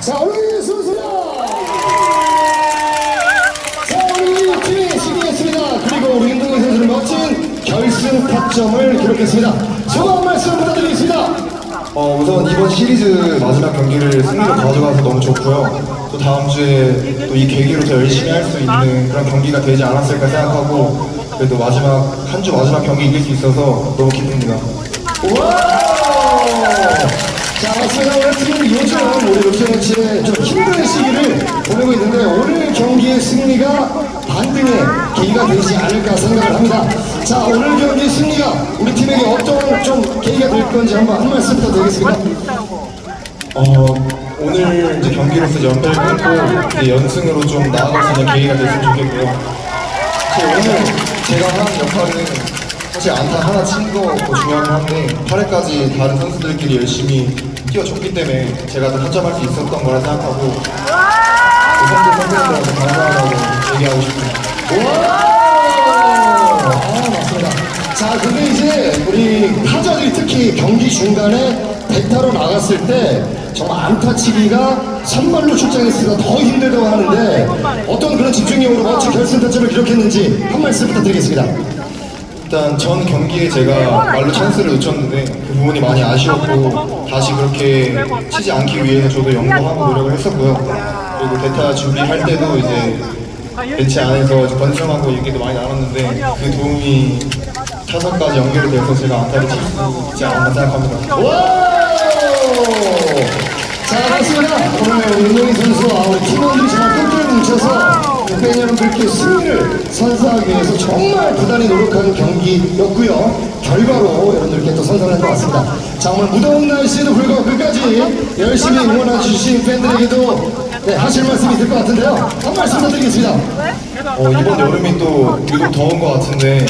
자, 오늘 순수야! 자, 우리 팀이 승리했습니다. 그리고 우리 윤동현 선수는 멋진 결승 타점을 기록했습니다. 소감 한 말씀 부탁드리겠습니다. 어, 우선 이번 시리즈 마지막 경기를 승리로 가져가서 너무 좋고요. 또 다음 주에 또 이 계기로 더 열심히 할 수 있는 그런 경기가 되지 않았을까 생각하고 그래도 마지막 한 주 마지막 경기 이길 수 있어서 너무 기쁩니다. 와! 자, 맞습니다. 오늘 팀은 요즘 우리 롯데너츠의 좀 힘든 시기를 보내고 있는데 오늘 경기의 승리가 반등의 계기가 되지 않을까 생각을 합니다. 자, 오늘 경기 승리가 우리 팀에게 어떤 좀 건지 한번 한 말씀 부탁드리겠습니다. 어, 오늘 이제 경기로서 연패를 끊고 이제 연승으로 좀 나아갈 수 있는 계기가 됐으면 좋겠고요. 사실 오늘 제가 하는 역할은 사실 안타 하나 친거 중요하긴 한데 8회까지 다른 선수들끼리 열심히 뛰어줬기 때문에 제가 더 타점할 수 있었던 거라 생각하고 그 선수 선수들한테 감사하다고 얘기하고 싶습니다. 와! 아, 맞습니다. 자, 근데 이제 우리 타자들이 특히 경기 중간에 백타로 나갔을 때 정말 안타치기가 선발로 출장했으니까 더 힘들다고 하는데 어떤 그런 집중력으로 멋진 결승 타점을 기록했는지 한 말씀 부탁드리겠습니다. 일단 전 경기에 제가 말로 찬스를 놓쳤는데 그 부분이 많이 아쉬웠고 다시 그렇게 치지 않기 위해서 저도 연구하고 노력을 했었고요. 그리고 대타 준비할 때도 이제 벤치 안에서 번성하고 얘기도 많이 나눴는데 그 도움이 타선까지 연결이 돼서 제가 안타를 칠수 있지 않았나 생각합니다. 와! 자, 맞습니다. 오늘 윤동희 선수와 우리 팀원들이 정말 끈끈 뭉쳐서 팬 여러분들께 승리를 선사하기 위해서 정말 부단히 노력하는 경기였고요. 결과로 여러분들께 또 선사를 한것 같습니다. 자, 오늘 무더운 날씨에도 불구하고 끝까지 열심히 응원해주신 팬들에게도 네, 하실 말씀이 있을 것 같은데요. 한 말씀 부탁드리겠습니다. 어, 이번 여름이 또 유독 더운 것 같은데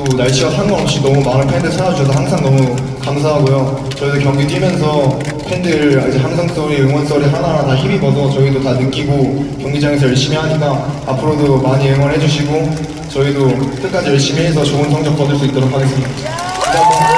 또 날씨와 상관없이 너무 많은 팬들 찾아주셔서 항상 너무 감사하고요. 저희도 경기 뛰면서 팬들 이제 함성 소리, 응원 소리 하나하나 다 힘입어서 저희도 다 느끼고 경기장에서 열심히 하니까 앞으로도 많이 응원해 주시고 저희도 끝까지 열심히 해서 좋은 성적 거둘 수 있도록 하겠습니다. 감사합니다.